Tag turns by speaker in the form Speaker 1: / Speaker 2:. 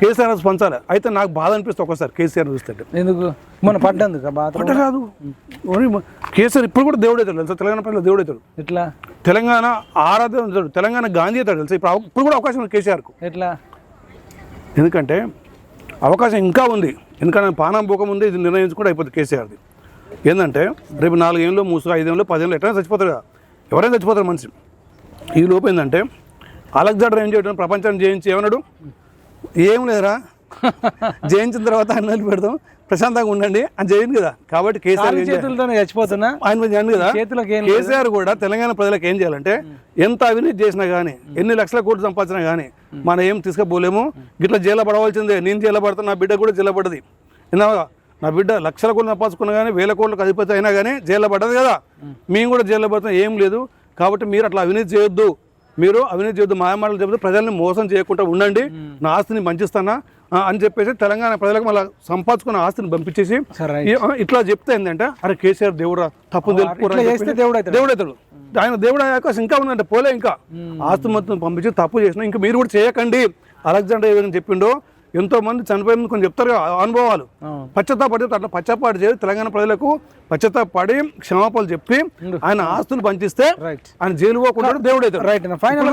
Speaker 1: కేసీఆర్ పంచాలి అయితే నాకు బాధ అనిపిస్తుంది ఒక్కసారి కేసీఆర్ చూస్తుంటే.
Speaker 2: ఎందుకు? మన పడ్డందుకు బాధ
Speaker 1: అంటే కాదు కేసీఆర్ ఇప్పుడు కూడా దేవుడు అవుతాడు తెలుసా? తెలంగాణ ప్రజలు దేవుడు అవుతాడు
Speaker 2: ఎట్లా?
Speaker 1: తెలంగాణ ఆరాధన తెలంగాణ గాంధీ అవుతాడు తెలుసా? ఇప్పుడు ఇప్పుడు కూడా అవకాశం ఉంది కేసీఆర్కు.
Speaker 2: ఎట్లా?
Speaker 1: ఎందుకంటే అవకాశం ఇంకా ఉంది. ఎందుకంటే పానం పోక ముందే ఇది నిర్ణయించుకుంటే అయిపోతుంది కేసీఆర్ది. ఏంటంటే రేపు నాలుగేళ్ళు మూసు ఐదేళ్ళు పదేళ్ళు ఎట్లా చచ్చిపోతారు కదా. ఎవరైనా చచ్చిపోతారు మనిషి. ఈ లోపు ఏంటంటే అలెగ్జాండర్ ఏం చేయడం ప్రపంచాన్ని జయించి ఏమన్నాడు? ఏం లేదురా. జయించిన తర్వాత అన్నలు పెడదాం. ప్రశాంతంగా ఉండండి. అని చేయండి కదా. కాబట్టి కేసీఆర్?
Speaker 2: చేతులతోనే చచ్చిపోతున్నా?
Speaker 1: ఆయన చేయండి కదా.
Speaker 2: చేతులకు
Speaker 1: కేసీఆర్ కూడా తెలంగాణ ప్రజలకు ఏం చేయాలంటే ఎంత అవినీతి చేసినా కానీ ఎన్ని లక్షల కోట్లు సంపాదించినా కానీ మనం ఏం తీసుకుపోలేము. గిట్లా జైల్లో పడవలసిందే. నేను జైల్లో పడతా నా బిడ్డ కూడా పడది. విన్నావా? నా బిడ్డ లక్షల కోట్లు సంపాదించుకున్నా కానీ వేల కోట్లకు అధిపతి అయినా కానీ జైల్లో పడ్డది కదా. మేము కూడా జైల్లో పడతాం. ఏం లేదు. కాబట్టి మీరు అట్లా అవినీతి చేయొద్దు. మీరు అవినీతి చేయొద్దు మాయమాటలు చెబుతూ ప్రజల్ని మోసం చేయకుండా ఉండండి. నా ఆస్తిని పంచిస్తానా ఆ, అని చెప్పేసి తెలంగాణ ప్రజలకు మళ్ళీ సంపాదించుకున్న ఆస్తిని పంపించేసి ఇట్లా చెప్తే ఏంటంటే అరే కేసీఆర్ దేవుడా తప్పు తెలుపుకోరా
Speaker 2: దేవుడు అవుతాడు.
Speaker 1: దేవుడు అవుతాడు ఆయన దేవుడు అయ్యే అవకాశం ఇంకా ఉందంటే పోలే ఇంకా. ఆస్తి మొత్తం పంపించి తప్పు చేసిన ఇంకా మీరు కూడా చేయకండి. అలెగ్జాండర్ ఏమైనా చెప్పిండో ఎంతో మంది చనిపోయిన కొన్ని చెప్తారు అనుభవాలు. పశ్చాత్తాపడి అట్లా పశ్చాత్తాపడి చేసి తెలంగాణ ప్రజలకు పశ్చాత్తాపడి క్షమాపణలు చెప్పి ఆయన ఆస్తులు పంచిస్తే ఆయన జైలు పోకుండా దేవుడు అవుతాడు
Speaker 2: రైట్ ఫైనల్